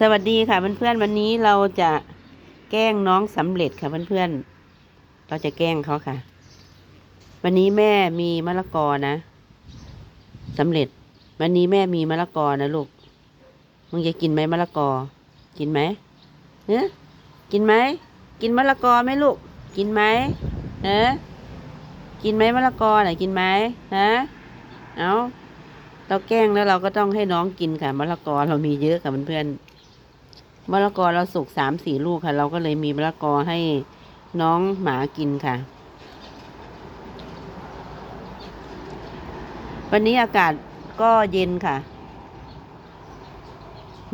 สวัสดีค่ะเพื่อนๆวันนี้เราจะแกล้งน้องสำเร็จค่ะเพื่อนๆเราจะแกล้งเขาค่ะ วันนี้แม่มีมะละกอนะสำเร็จ วันนี้แม่มีมะละกอนะลูกมึงจะกินไหมมะละกอ กินไหมเนื้อกินไหมกินมะละกอไหมลูก กินไหมเออกินไหมมะละกอไหนกินไหมฮะเอาเราแกล้งแล้วเราก็ต้องให้น้องกินค่ะมะละกอเรามีเยอะค่ะเพื่อนๆ มะละกอเราสุกสามสี่ลูกค่ะ เราก็เลยมีมะละกอให้น้องหมากินค่ะ วันนี้อากาศก็เย็นค่ะ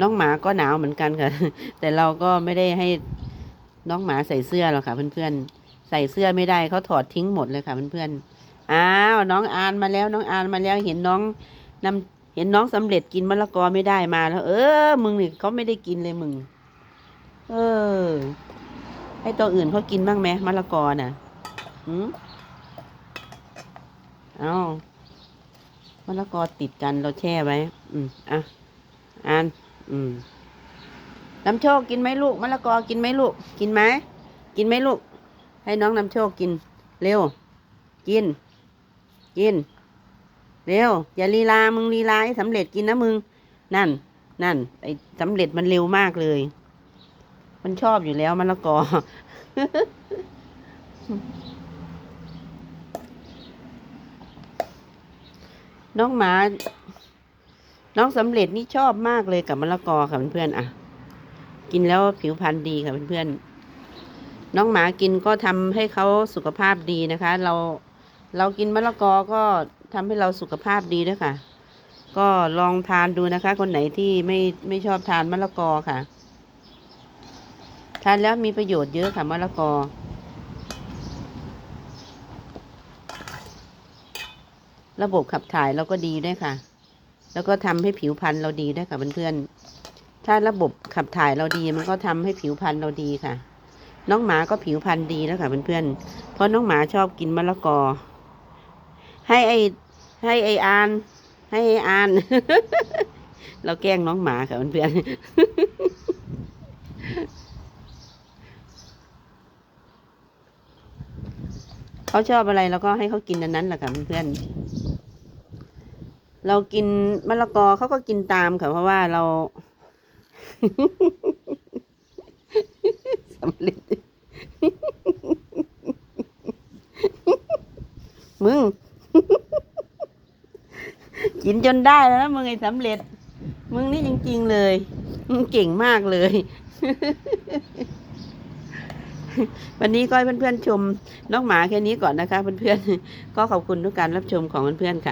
น้องหมาก็หนาวเหมือนกันค่ะ แต่เราก็ไม่ได้ให้น้องหมาใส่เสื้อหรอกค่ะ เพื่อนๆ ใส่เสื้อไม่ได้เขาถอดทิ้งหมดเลยค่ะเพื่อนๆ อ้าวน้องอานมาแล้วน้องอานมาแล้วเห็นน้องนำ เห็นน้องสำเร็จกินมะละกอไม่ได้มาแล้ว เออ มึงนี่เขาไม่ได้กินเลยมึง เออ ให้ตัวอื่นเขากินบ้างไหมมะละกอน่ะหืมเอามะละกอติดกันเราแช่ไว้ อืมอะอ่านอืมน้ำโชคกินไหมลูกมะละกอกินไหมลูก กินไหมกินไหมลูก ให้น้องน้ำโชคกิน เร็ว กิน กิน เร็ว อย่าลีลา มึงลีลาให้สำเร็จกินนะมึง นั่น นั่น ไอ้สำเร็จมันเร็วมากเลย มันชอบอยู่แล้วมะละกอ น้องหมา น้องสำเร็จนี่ชอบมากเลยกับมะละกอค่ะเพื่อนๆอะ กินแล้วผิวพรรณดีค่ะเพื่อนๆ น้องหมากินก็ทำให้เขาสุขภาพดีนะคะ เรา เรากินมะละกอก็ ทำให้เราสุขภาพดีด้วยค่ะ ก็ลองทานดูนะคะ คนไหนที่ไม่ไม่ชอบทานมะละกอค่ะ ทานแล้วมีประโยชน์เยอะค่ะมะละกอ ระบบขับถ่ายเราก็ดีด้วยค่ะ แล้วก็ทำให้ผิวพรรณเราดีด้วยค่ะเพื่อนๆ ถ้าระบบขับถ่ายเราดีมันก็ทำให้ผิวพรรณเราดีค่ะน้องหมาก็ผิวพรรณดีแล้วค่ะเพื่อนๆ เพราะน้องหมาชอบกินมะละกอ ให้ไอ ให้ไออาน ให้ไออาน เราแกล้งน้องหมาค่ะเพื่อนเขาชอบอะไรเราก็ให้เขากินอันนั้นแหละค่ะเพื่อนเรากินมะละกอเขาก็กินตามค่ะเพราะว่าเราสำเร็จมึง กินจนได้แล้วนะมึงไอ้สำเร็จ มึงนี่จริงๆเลย มึงเก่งมากเลย วันนี้ก็ให้เพื่อนๆชมน้องหมาแค่นี้ก่อนนะคะ เพื่อนๆก็ขอบคุณทุกการรับชมของเพื่อนๆค่ะ